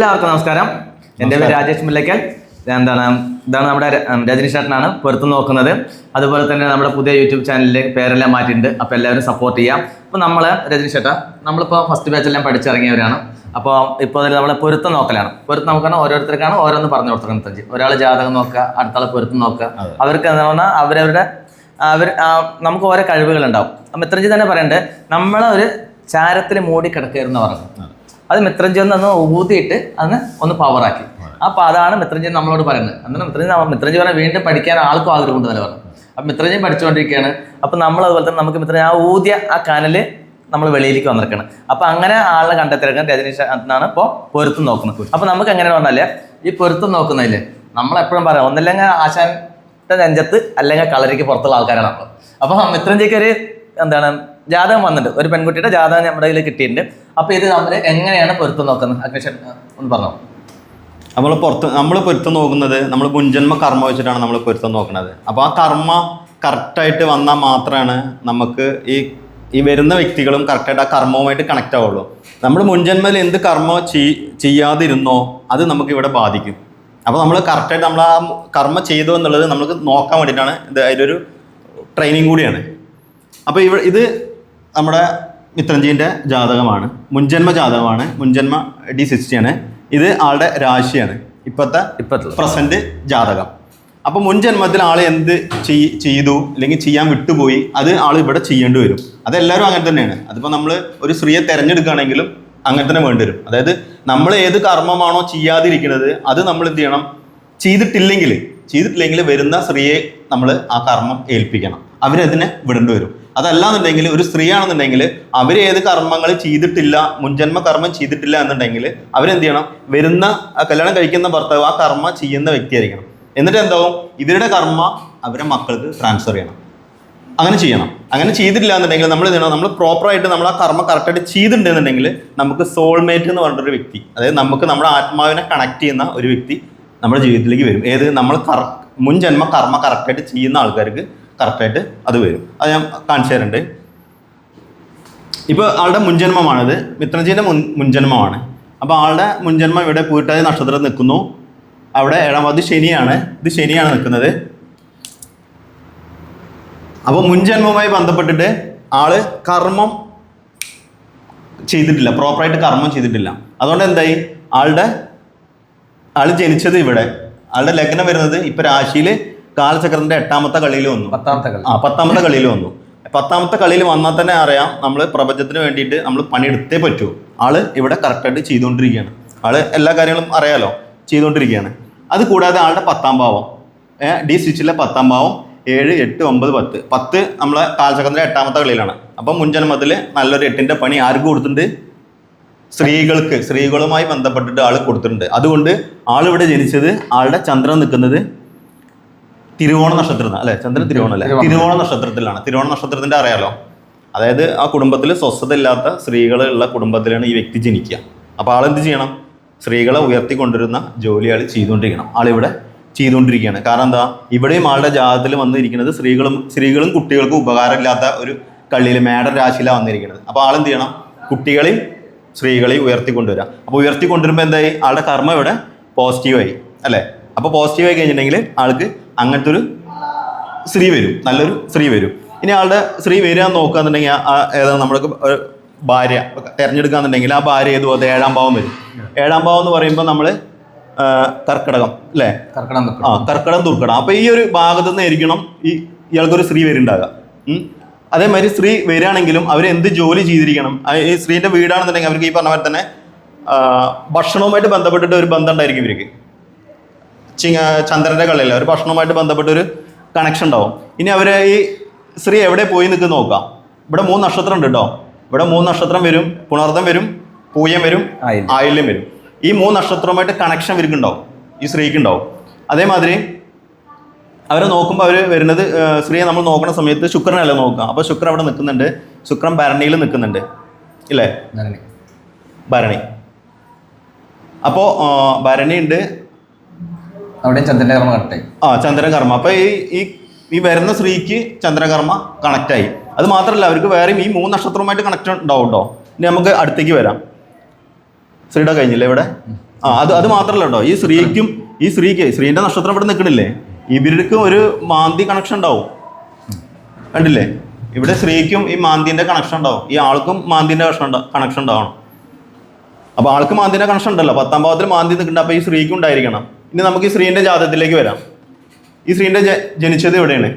എല്ലാവർക്കും നമസ്കാരം. എന്റെ പേര് രാജേഷ് മുല്ലയ്ക്കൽ. എന്താണ് ഇതാണ് നമ്മുടെ രജനീഷ് ചേട്ടനാണ് പുറത്ത് നോക്കുന്നത്. അതുപോലെ തന്നെ നമ്മുടെ പുതിയ യൂട്യൂബ് ചാനലിൽ പേരെല്ലാം മാറ്റിയിട്ടുണ്ട്. അപ്പോൾ എല്ലാവരും സപ്പോർട്ട് ചെയ്യാം. അപ്പോൾ നമ്മൾ രജനീഷ് ചേട്ടാ നമ്മളിപ്പോൾ ഫസ്റ്റ് ബാച്ചെല്ലാം പഠിച്ചിറങ്ങിയവരാണ്. അപ്പോൾ ഇപ്പോൾ നമ്മൾ പൊരുത്തം നോക്കലാണ്. പൊരുത്തം നോക്കണം ഓരോരുത്തർക്കാണ് ഓരോന്ന് പറഞ്ഞു കൊടുത്തത് തഞ്ചി ഒരാൾ ജാതകം നോക്കുക അടുത്താൾ പൊരുത്തം നോക്കുക. അവർക്ക് എന്താ പറഞ്ഞാൽ അവരവരുടെ അവർ നമുക്ക് ഓരോ കഴിവുകളുണ്ടാവും. അപ്പം മിത്രജി തന്നെ പറയണ്ടേ നമ്മളൊരു ഒരു ചാരത്തിൽ മൂടി കിടക്കുകയെന്ന് പറഞ്ഞു അത് മിത്രഞ്ചി ഒന്ന് ഒന്ന് ഊതിയിട്ട് അന്ന് ഒന്ന് പവറാക്കി അപ്പൊ അതാണ് മിത്രഞ്ചി നമ്മളോട് പറയുന്നത്. അന്നേരം മിത്രഞ്ജി മിത്രഞ്ജി പറഞ്ഞാൽ വീണ്ടും പഠിക്കാൻ ആൾക്കും ആഗ്രഹം ഉണ്ട് തന്നെ പറഞ്ഞു അപ്പൊ മിത്രഞ്ജി പഠിച്ചുകൊണ്ടിരിക്കുകയാണ്. അപ്പൊ നമ്മൾ അതുപോലെ തന്നെ നമുക്ക് മിത്രം ആ ഊതിയ ആ കനൽ നമ്മൾ വെളിയിലേക്ക് വന്നിരിക്കണം. അപ്പൊ അങ്ങനെ ആളെ കണ്ടെത്തിയെടുക്കാൻ രജനീഷ് എന്നാണ് ഇപ്പോൾ പൊരുത്തം നോക്കുന്നത്. അപ്പൊ നമുക്ക് എങ്ങനെയാണ് പറഞ്ഞാൽ ഈ പൊരുത്തം നോക്കുന്നതിൽ നമ്മളെപ്പോഴും പറയാം ഒന്നല്ലെങ്കിൽ ആശാന്റെ നെഞ്ചത്ത് അല്ലെങ്കിൽ കളരിക്ക് പുറത്തുള്ള ആൾക്കാരാണ് നമ്മൾ അപ്പൊ മിത്രഞ്ജിക്ക് ഒരു എന്താണ് ജാതകം വന്നിട്ടുണ്ട്. ഒരു പെൺകുട്ടിയുടെ ജാതകം നമ്മുടെ കയ്യിൽ കിട്ടിയിട്ടുണ്ട്. അപ്പോൾ ഇത് നമ്മൾ എങ്ങനെയാണ് പൊരുത്തം നോക്കുന്നത്? അഗ്നിഷൻ ഒന്ന് പറഞ്ഞു. നമ്മൾ പുറത്ത് നമ്മൾ പൊരുത്തം നോക്കുന്നത് നമ്മൾ മുൻജന്മ കർമ്മ വെച്ചിട്ടാണ് നമ്മൾ പൊരുത്തം നോക്കുന്നത്. അപ്പോൾ ആ കർമ്മ കറക്റ്റായിട്ട് വന്നാൽ മാത്രമാണ് നമുക്ക് ഈ ഈ വരുന്ന വ്യക്തികളും കറക്റ്റായിട്ട് ആ കർമ്മവുമായിട്ട് കണക്റ്റ് ആവുള്ളൂ. നമ്മൾ മുൻജന്മയിൽ എന്ത് കർമ്മം ചെയ് ചെയ്യാതിരുന്നോ അത് നമുക്ക് ഇവിടെ ബാധിക്കും. അപ്പോൾ നമ്മൾ കറക്റ്റായിട്ട് നമ്മൾ ആ കർമ്മ ചെയ്തു എന്നുള്ളത് നമുക്ക് നോക്കാൻ വേണ്ടിയിട്ടാണ് ഇത് അതിലൊരു ട്രെയിനിങ് കൂടിയാണ്. അപ്പോൾ ഇവ ഇത് നമ്മുടെ മിത്രഞ്ജീന്റെ ജാതകമാണ്. മുൻജന്മ ജാതകമാണ്. മുൻജന്മ ഡി സിക്സ്റ്റിയാണ് ഇത് ആളുടെ രാശിയാണ്. ഇപ്പോഴത്തെ ഇപ്പോഴത്തെ പ്രസന്റ് ജാതകം. അപ്പോൾ മുൻജന്മത്തിൽ ആൾ എന്ത് ചെയ്- ചെയ്തു? അല്ലെങ്കിൽ ചെയ്യാൻ വിട്ടുപോയി? അത് ആൾ ഇവിടെ ചെയ്യേണ്ടി വരും. അതെല്ലാവരും അങ്ങനെ തന്നെയാണ്. അതിപ്പോൾ നമ്മൾ ഒരു സ്ത്രീയെ തിരഞ്ഞെടുക്കുകയാണെങ്കിലും അങ്ങനെ തന്നെ വേണ്ടി വരും. അതായത് നമ്മൾ ഏത് കർമ്മമാണോ ചെയ്യാതിരിക്കുന്നത് അത് നമ്മൾ എന്ത് ചെയ്യണം? ചെയ്തിട്ടില്ലെങ്കിൽ ചെയ്തിട്ടില്ലെങ്കിൽ വരുന്ന സ്ത്രീയെ നമ്മൾ ആ കർമ്മം ഏൽപ്പിക്കണം. അവരതിനെ വിടേണ്ടി വരും. അതല്ലാന്നുണ്ടെങ്കിൽ ഒരു സ്ത്രീയാണെന്നുണ്ടെങ്കിൽ അവർ ഏത് കർമ്മങ്ങൾ ചെയ്തിട്ടില്ല മുൻജന്മ കർമ്മം ചെയ്തിട്ടില്ല എന്നുണ്ടെങ്കിൽ അവരെന്ത് ചെയ്യണം വരുന്ന കല്യാണം കഴിക്കുന്ന ഭർത്താവ് ആ കർമ്മ ചെയ്യുന്ന വ്യക്തിയായിരിക്കണം. എന്നിട്ട് എന്താവും? ഇവരുടെ കർമ്മ അവരെ മക്കൾക്ക് ട്രാൻസ്ഫർ ചെയ്യണം. അങ്ങനെ ചെയ്യണം. അങ്ങനെ ചെയ്തിട്ടില്ല എന്നുണ്ടെങ്കിൽ നമ്മൾ ചെയ്യണം? നമ്മൾ പ്രോപ്പറായിട്ട് നമ്മൾ ആ കർമ്മ കറക്റ്റായിട്ട് ചെയ്തിട്ടുണ്ടെന്നുണ്ടെങ്കിൽ നമുക്ക് സോൾമേറ്റ് എന്ന് പറഞ്ഞൊരു വ്യക്തി അതായത് നമുക്ക് നമ്മുടെ ആത്മാവിനെ കണക്ട് ചെയ്യുന്ന ഒരു വ്യക്തി നമ്മുടെ ജീവിതത്തിലേക്ക് വരും. ഏത്? നമ്മൾ കറ മുൻ ജന്മ കർമ്മ കറക്റ്റായിട്ട് ചെയ്യുന്ന ആൾക്കാർക്ക് കറക്റ്റായിട്ട് അത് വരും. അത് ഞാൻ കാണിച്ചു തരുന്നുണ്ട് ഇപ്പോൾ ആളുടെ മുൻജന്മമാണിത്. മിത്രജീന്റെ മുൻ മുൻജന്മമാണ്. അപ്പോൾ ആളുടെ മുൻജന്മം ഇവിടെ പൂട്ടാതി നക്ഷത്രം നിൽക്കുന്നു. അവിടെ ഏഴാമത് ശനിയാണ്. ഇത് ശനിയാണ് നിൽക്കുന്നത്. അപ്പോൾ മുൻജന്മവുമായി ബന്ധപ്പെട്ടിട്ട് ആൾ കർമ്മം ചെയ്തിട്ടില്ല. പ്രോപ്പറായിട്ട് കർമ്മം ചെയ്തിട്ടില്ല. അതുകൊണ്ട് എന്തായി? ആളുടെ ആൾ ജനിച്ചത് ഇവിടെ. ആളുടെ ലഗ്നം വരുന്നത് ഇപ്പൊ രാശിയിൽ കാലചക്രത്തിന്റെ എട്ടാമത്തെ കളിയിൽ വന്നു. പത്താമത്തെ കളി. ആ പത്താമത്തെ കളിയിൽ വന്നു. പത്താമത്തെ കളിയിൽ വന്നാൽ തന്നെ അറിയാം നമ്മൾ പ്രപഞ്ചത്തിന് വേണ്ടിയിട്ട് നമ്മൾ പണിയെടുത്തേ പറ്റൂ. ആൾ ഇവിടെ കറക്റ്റായിട്ട് ചെയ്തുകൊണ്ടിരിക്കുകയാണ്. ആൾ എല്ലാ കാര്യങ്ങളും അറിയാലോ? ചെയ്തുകൊണ്ടിരിക്കുകയാണ്. അത് കൂടാതെ ആളുടെ പത്താം ഭാവം. ഡി സ്വിച്ചിലെ പത്താം ഭാവം ഏഴ് എട്ട് ഒമ്പത് പത്ത്. പത്ത് നമ്മളെ കാലചക്രത്തിന്റെ എട്ടാമത്തെ കളിയിലാണ്. അപ്പം മുൻജന്മത്തിൽ നല്ലൊരു എട്ടിന്റെ പണി ആർക്ക് കൊടുത്തിട്ടുണ്ട്? സ്ത്രീകൾക്ക്. സ്ത്രീകളുമായി ബന്ധപ്പെട്ടിട്ട് ആൾ കൊടുത്തിട്ടുണ്ട്. അതുകൊണ്ട് ആളിവിടെ ജനിച്ചത് ആളുടെ ചന്ദ്രൻ നിൽക്കുന്നത് തിരുവോണ നക്ഷത്രത്തിൽ അല്ലെ? ചന്ദ്രൻ തിരുവോണം അല്ലെ? തിരുവോണം. നക്ഷത്രത്തിലാണ്. തിരുവോണ നക്ഷത്രത്തിന്റെ അറിയാലോ? അതായത് ആ കുടുംബത്തിൽ സ്വസ്ഥത ഇല്ലാത്ത സ്ത്രീകളുള്ള കുടുംബത്തിലാണ് ഈ വ്യക്തി ജനിക്കുക. അപ്പോൾ ആളെന്ത് ചെയ്യണം? സ്ത്രീകളെ ഉയർത്തിക്കൊണ്ടിരുന്ന ജോലി ആൾ ചെയ്തുകൊണ്ടിരിക്കണം. ആളിവിടെ ചെയ്തുകൊണ്ടിരിക്കുകയാണ്. കാരണം എന്താ? ഇവിടെയും ആളുടെ ജാതത്തിൽ വന്നിരിക്കുന്നത് സ്ത്രീകളും സ്ത്രീകളും കുട്ടികൾക്കും ഉപകാരമില്ലാത്ത ഒരു കള്ളിയിൽ മേടൻ രാശിയിലാണ് വന്നിരിക്കുന്നത്. അപ്പോൾ ആളെന്ത് ചെയ്യണം? കുട്ടികളെയും സ്ത്രീകളെയും ഉയർത്തിക്കൊണ്ടുവരാം അപ്പോൾ ഉയർത്തിക്കൊണ്ടുവരുമ്പോൾ എന്തായി? ആളുടെ കർമ്മം ഇവിടെ പോസിറ്റീവായി അല്ലേ? അപ്പോൾ പോസിറ്റീവായി കഴിഞ്ഞിട്ടുണ്ടെങ്കിൽ ആൾക്ക് അങ്ങനത്തെ ഒരു സ്ത്രീ വരും. നല്ലൊരു സ്ത്രീ വരും. ഇനി ആളുടെ സ്ത്രീ വരിക എന്ന് നോക്കുകയെന്നുണ്ടെങ്കിൽ ആ ഏതാ നമ്മൾക്ക് ഒരു ഭാര്യ തിരഞ്ഞെടുക്കുകയെന്നുണ്ടെങ്കിൽ ആ ഭാര്യ ഏത് പോകത്തെ ഏഴാം ഭാവം വരും. ഏഴാം ഭാവം എന്ന് പറയുമ്പോൾ നമ്മൾ കർക്കിടകം അല്ലേ? കർക്കിടം ആ കർക്കിടം തുർക്കടം അപ്പോൾ ഈ ഒരു ഭാഗത്തു നിന്നായിരിക്കണം ഈ ഇയാൾക്കൊരു സ്ത്രീ വരുന്നുണ്ടാകുക ഉം. അതേമാതിരി സ്ത്രീ വരികയാണെങ്കിലും അവർ എന്ത് ജോലി ചെയ്തിരിക്കണം? ഈ സ്ത്രീന്റെ വീടാണെന്നുണ്ടെങ്കിൽ അവർക്ക് ഈ പറഞ്ഞ പോലെ തന്നെ ഭക്ഷണവുമായിട്ട് ബന്ധപ്പെട്ടിട്ട് ഒരു ബന്ധം ഉണ്ടായിരിക്കും ഇവർക്ക്. ചിങ്ങ ചന്ദ്രന്റെ കളിയല്ല ഒരു ഭക്ഷണവുമായിട്ട് ബന്ധപ്പെട്ട ഒരു കണക്ഷൻ ഉണ്ടാവും. ഇനി അവർ ഈ സ്ത്രീ എവിടെ പോയി നിൽക്കുന്ന നോക്കാം. ഇവിടെ മൂന്ന് നക്ഷത്രം ഉണ്ട് കേട്ടോ ഇവിടെ മൂന്ന് നക്ഷത്രം വരും പുണർദം വരും പൂയം വരും ആയില്യം. വരും. ഈ മൂന്ന് നക്ഷത്രവുമായിട്ട് കണക്ഷൻ ഇവർക്കുണ്ടാവും ഈ സ്ത്രീക്ക് ഉണ്ടാവും. അതേമാതിരി അവരെ നോക്കുമ്പോൾ അവർ വരുന്നത് സ്ത്രീയെ നമ്മൾ നോക്കുന്ന സമയത്ത് ശുക്രനല്ല നോക്കുക. അപ്പോൾ ശുക്രൻ അവിടെ നിൽക്കുന്നുണ്ട്. ശുക്രൻ ഭരണിയിൽ നിൽക്കുന്നുണ്ട്. ഇല്ലേ? ഭരണി. ഭരണി. അപ്പോൾ ഭരണി ഉണ്ട്. അവിടെയും ചന്ദ്രകർമ്മ കർമ്മ കറക്റ്റായി ആ ചന്ദ്രകർമ്മ അപ്പൊ ഈ ഈ ഈ വരുന്ന സ്ത്രീക്ക് ചന്ദ്രകർമ്മ കണക്ട് ആയി. അത് മാത്രമല്ല അവർക്ക് വേറെയും ഈ മൂന്ന് നക്ഷത്രവുമായിട്ട് കണക്ട് ഉണ്ടാവും കേട്ടോ ഇനി നമുക്ക് അടുത്തേക്ക് വരാം. സ്ത്രീയുടെ കഴിഞ്ഞില്ലേ ഇവിടെ? ആ അത് അത് മാത്രമല്ല കേട്ടോ ഈ സ്ത്രീക്കും ഈ സ്ത്രീക്ക് സ്ത്രീന്റെ നക്ഷത്രം ഇവിടെ നിൽക്കണില്ലേ? ഇവർക്ക് ഒരു മാന്തി കണക്ഷൻ ഉണ്ടാവും. കണ്ടില്ലേ? ഇവിടെ സ്ത്രീക്കും ഈ മാന്തിന്റെ കണക്ഷൻ ഉണ്ടാവും. ഈ ആൾക്കും മാന്തിന്റെ കണക്ഷൻ ഉണ്ടാവണം. അപ്പൊ ആൾക്ക് മാന്തിന്റെ കണക്ഷൻ ഉണ്ടല്ലോ. പത്താം ഭാവത്തിൽ മാന്തി നിൽക്കുന്നുണ്ട്. അപ്പൊ ഈ സ്ത്രീക്കും ഉണ്ടായിരിക്കണം. ഇനി നമുക്ക് ഈ സ്ത്രീന്റെ ജാതത്തിലേക്ക് വരാം. ഈ സ്ത്രീന്റെ ജനിച്ചത് എവിടെയാണ്?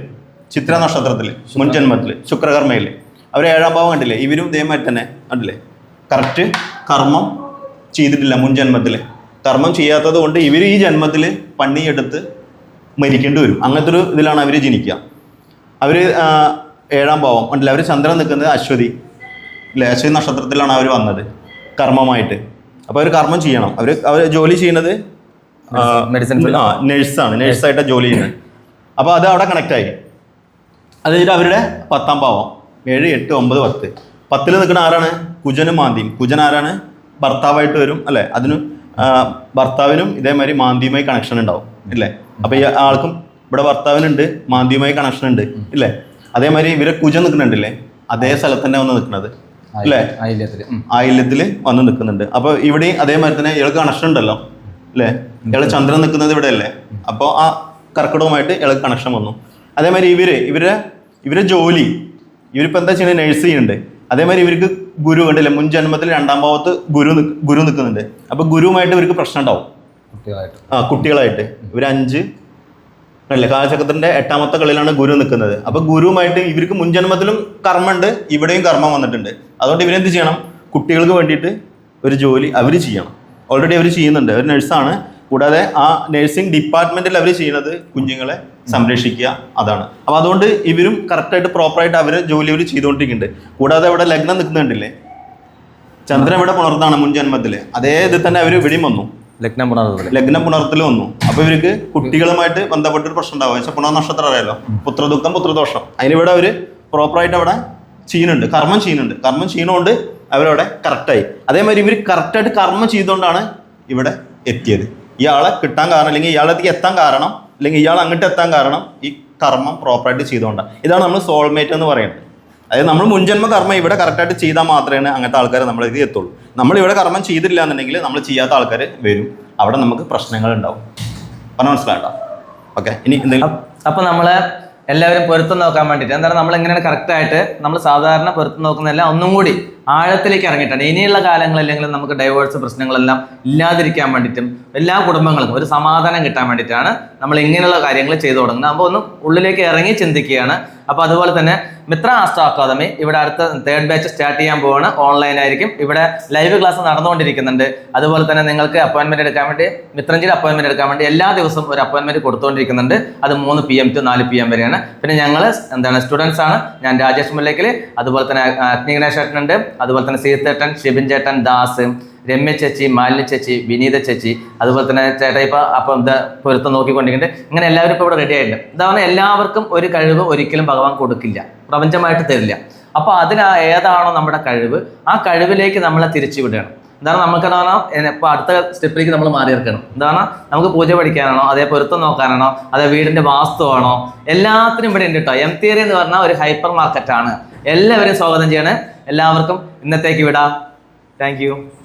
ചിത്ര നക്ഷത്രത്തിൽ മുൻ ജന്മത്തിൽ ശുക്രകർമ്മയിൽ അവർ ഏഴാം ഭാവം കണ്ടില്ലേ? ഇവരും ഇതേമാതിരി തന്നെ കണ്ടില്ലേ? കറക്റ്റ് കർമ്മം ചെയ്തിട്ടില്ല മുൻ ജന്മത്തിൽ കർമ്മം ചെയ്യാത്തത് കൊണ്ട് ഇവർ ഈ ജന്മത്തിൽ പണിയെടുത്ത് മരിക്കേണ്ടി വരും. അങ്ങനത്തെ ഒരു ഇതിലാണ് അവർ ജനിക്കുക. അവർ ഏഴാം ഭാവം ഉണ്ടല്ലേ അവർ ചന്ദ്രൻ നിൽക്കുന്നത് അശ്വതി ഇല്ലേ അശ്വതി നക്ഷത്രത്തിലാണ് അവർ വന്നത് കർമ്മമായിട്ട്. അപ്പോൾ അവർ കർമ്മം ചെയ്യണം. അവർ അവർ ജോലി ചെയ്യുന്നത് Field. ആ നഴ്സാണ് നഴ്സായിട്ട് ജോലി ചെയ്യുന്നത്. അപ്പോൾ അത് അവിടെ കണക്റ്റ് ആയി. അത് കഴിഞ്ഞിട്ട് അവരുടെ പത്താം ഭാവം ഏഴ് എട്ട് ഒമ്പത് പത്ത്. പത്തിൽ നിൽക്കുന്ന ആരാണ്? കുജനും മാന്തിയും. കുജൻ ആരാണ്? ഭർത്താവായിട്ട് വരും അല്ലേ? അതിന് ഭർത്താവിനും ഇതേമാതിരി മാന്തിയുമായി കണക്ഷൻ ഉണ്ടാവും ഇല്ലേ? അപ്പോൾ ഈ ആൾക്കും ഇവിടെ ഭർത്താവിനുണ്ട് മാന്തിയുമായി കണക്ഷൻ ഉണ്ട് ഇല്ലേ? അതേമാതിരി ഇവരെ കുജൻ നിൽക്കുന്നുണ്ടല്ലേ? അതേ സ്ഥലത്ത് തന്നെ വന്ന് നിൽക്കുന്നത് അല്ലേ. ആയില്യത്തിൽ വന്ന് നിൽക്കുന്നുണ്ട്. അപ്പോൾ ഇവിടെയും അതേമാതിരി തന്നെ ഇയാൾക്ക് കണക്ഷൻ ഉണ്ടല്ലോ അല്ലേ ഇയാൾ ചന്ദ്രൻ നിൽക്കുന്നത് ഇവിടെ അല്ലേ അപ്പോൾ ആ കർക്കിടകവുമായിട്ട് ഇയാൾക്ക് കണക്ഷൻ വന്നു. അതേമാതിരി ഇവർ ഇവരെ ഇവരെ ജോലി ഇവരിപ്പോൾ എന്താ ചെയ്യുന്നത് നഴ്സ് ചെയ്യുന്നുണ്ട്. അതേമാതിരി ഇവർക്ക് ഗുരു ഉണ്ടല്ലേ മുൻ ജന്മത്തിൽ രണ്ടാം ഭാവത്ത് ഗുരു ഗുരു നിൽക്കുന്നുണ്ട്. അപ്പോൾ ഗുരുവുമായിട്ട് ഇവർക്ക് പ്രശ്നം ഉണ്ടാവും. ആ കുട്ടികളായിട്ട്. ഇവർ അഞ്ച് അല്ലേ? കാലചക്രത്തിന്റെ എട്ടാമത്തെ കളിയിലാണ് ഗുരു നിൽക്കുന്നത്. അപ്പൊ ഗുരുവുമായിട്ട് ഇവർക്ക് മുൻജന്മത്തിലും കർമ്മമുണ്ട് ഇവിടെയും കർമ്മം വന്നിട്ടുണ്ട്. അതുകൊണ്ട് ഇവരെന്ത് ചെയ്യണം? കുട്ടികൾക്ക് വേണ്ടിയിട്ട് ഒരു ജോലി അവർ ചെയ്യണം. ഓൾറെഡി അവർ ചെയ്യുന്നുണ്ട്. ഒരു നഴ്സാണ് കൂടാതെ ആ നഴ്സിംഗ് ഡിപ്പാർട്ട്മെന്റിൽ അവർ ചെയ്യുന്നത് കുഞ്ഞുങ്ങളെ സംരക്ഷിക്കുക അതാണ്. അപ്പോൾ അതുകൊണ്ട് ഇവരും കറക്റ്റായിട്ട് പ്രോപ്പറായിട്ട് അവർ ജോലി അവർ ചെയ്തുകൊണ്ടിരിക്കുന്നുണ്ട്. കൂടാതെ അവിടെ ലഗ്നം നിൽക്കുന്നുണ്ടല്ലേ? ചന്ദ്രൻ ഇവിടെ പുണർത്താണ് മുൻ ജന്മത്തിൽ. അതേ ഇത് തന്നെ അവർ ഇവിടെയും വന്നു. ലഗ്നം പുണർന്നില്ല ലഗ്നം പുണർത്തൽ വന്നു. അപ്പൊ ഇവർക്ക് കുട്ടികളുമായിട്ട് ബന്ധപ്പെട്ടൊരു പ്രശ്നം ഉണ്ടാവും പക്ഷെ പുണർ നക്ഷത്രം അറിയാലോ? പുത്രദുഃഖം പുത്രദോഷം. അതിനിവിടെ അവർ പ്രോപ്പറായിട്ട് അവിടെ ചെയ്യുന്നുണ്ട്. കർമ്മം ചെയ്യുന്നുണ്ട്. കർമ്മം ചെയ്യണോണ്ട് അവരവിടെ കറക്റ്റായി അതേമാതിരി ഇവർ കറക്റ്റായിട്ട് കർമ്മം ചെയ്തുകൊണ്ടാണ് ഇവിടെ എത്തിയത്. ഇയാളെ കിട്ടാൻ കാരണം അല്ലെങ്കിൽ ഇയാളത്തേക്ക് എത്താൻ കാരണം അല്ലെങ്കിൽ ഇയാൾ അങ്ങോട്ട് എത്താൻ കാരണം ഈ കർമ്മം പ്രോപ്പറായിട്ട് ചെയ്തുകൊണ്ടാണ് ഇതാണ് നമ്മൾ സോൾമേറ്റ് എന്ന് പറയുന്നത്. അതായത് നമ്മൾ മുൻജന്മ കർമ്മം ഇവിടെ കറക്റ്റായിട്ട് ചെയ്താൽ മാത്രമേ അങ്ങനത്തെ ആൾക്കാർ നമ്മളിത് എത്തുള്ളൂ. നമ്മൾ ഇവിടെ കർമ്മം ചെയ്തില്ല എന്നുണ്ടെങ്കിൽ നമ്മൾ ചെയ്യാത്ത ആൾക്കാർ വരും. അവിടെ നമുക്ക് പ്രശ്നങ്ങൾ ഉണ്ടാവും. പറഞ്ഞ മനസ്സിലാട്ടോ ഓക്കെ ഇനി എന്തെങ്കിലും അപ്പം നമ്മൾ എല്ലാവരും പൊരുത്തം നോക്കാൻ വേണ്ടിയിട്ട്. എന്താണ് നമ്മൾ എങ്ങനെയാണ് കറക്റ്റ് ആയിട്ട് നമ്മൾ സാധാരണ പൊരുത്തം നോക്കുന്നതെല്ലാം ഒന്നും കൂടി ആഴത്തിലേക്ക് ഇറങ്ങിയിട്ടാണ് ഇനിയുള്ള കാലങ്ങളിലെങ്കിലും നമുക്ക് ഡൈവേഴ്സ് പ്രശ്നങ്ങളെല്ലാം ഇല്ലാതിരിക്കാൻ വേണ്ടിയിട്ടും എല്ലാ കുടുംബങ്ങൾക്കും ഒരു സമാധാനം കിട്ടാൻ വേണ്ടിയിട്ടാണ് നമ്മൾ ഇങ്ങനെയുള്ള കാര്യങ്ങൾ ചെയ്തു തുടങ്ങുന്നത്. അപ്പോൾ ഒന്ന് ഉള്ളിലേക്ക് ഇറങ്ങി ചിന്തിക്കുകയാണ്. അപ്പോൾ അതുപോലെ തന്നെ മിത്ര ആസ്ട്രോ അക്കാദമി ഇവിടെ അടുത്ത തേർഡ് ബാച്ച് സ്റ്റാർട്ട് ചെയ്യാൻ പോവാണ്. ഓൺലൈൻ ആയിരിക്കും. ഇവിടെ ലൈവ് ക്ലാസ് നടന്നുകൊണ്ടിരിക്കുന്നുണ്ട്. അതുപോലെ തന്നെ നിങ്ങൾക്ക് അപ്പോയിൻമെന്റ് എടുക്കാൻ വേണ്ടി മിത്രഞ്ചിയുടെ അപ്പോയിൻമെന്റ് എടുക്കാൻ വേണ്ടി എല്ലാ ദിവസവും ഒരു അപ്പോയിൻമെന്റ് കൊടുത്തുകൊണ്ടിരിക്കുന്നുണ്ട്. അത് മൂന്ന് പി എം ടു നാല് പി എം വരെയാണ്. പിന്നെ ഞങ്ങൾ എന്താണ് സ്റ്റുഡൻസ് ആണ്. ഞാൻ രാജേഷ് മുല്ലയ്ക്കൽ അതുപോലെ തന്നെ അഗ്നി ചേട്ടൻ ഉണ്ട് അതുപോലെ തന്നെ സീതേട്ടൻ ഷിബിൻ ചേട്ടൻ ദാസ് രമ്യ ചേച്ചി മാലിനി ചേച്ചി വിനീത ചേച്ചി അതുപോലെ തന്നെ ചേട്ടാ ഇപ്പൊ അപ്പം ഇത് പൊരുത്തം നോക്കിക്കൊണ്ടിരിക്കുന്നുണ്ട്. ഇങ്ങനെ എല്ലാവരും ഇപ്പോൾ ഇവിടെ റെഡി ആയിട്ടുണ്ട്. ഇതാണ് എല്ലാവർക്കും ഒരു കഴിവ് ഒരിക്കലും ഭഗവാൻ കൊടുക്കില്ല. പ്രപഞ്ചമായിട്ട് തരില്ല. അപ്പൊ അതിന് ഏതാണോ നമ്മുടെ കഴിവ്. ആ കഴിവിലേക്ക് നമ്മളെ തിരിച്ചു വിടുകയാണ് എന്താണ് നമുക്ക് പറഞ്ഞാൽ ഇപ്പോൾ അടുത്ത സ്റ്റെപ്പിലേക്ക് നമ്മൾ മാറി ഇറക്കണം എന്താണ് നമുക്ക് പൂജ പഠിക്കാനാണോ അതേ പൊരുത്തം നോക്കാനാണോ അതേ വീടിന്റെ വാസ്തുവാണോ എല്ലാത്തിനും ഇവിടെ ഉണ്ട് കേട്ടോ എം തിയറി എന്ന് പറഞ്ഞാൽ ഒരു ഹൈപ്പർ മാർക്കറ്റാണ് എല്ലാവരെയും സ്വാഗതം ചെയ്യണേ. എല്ലാവർക്കും ഇന്നത്തേക്ക് വിടാം. താങ്ക്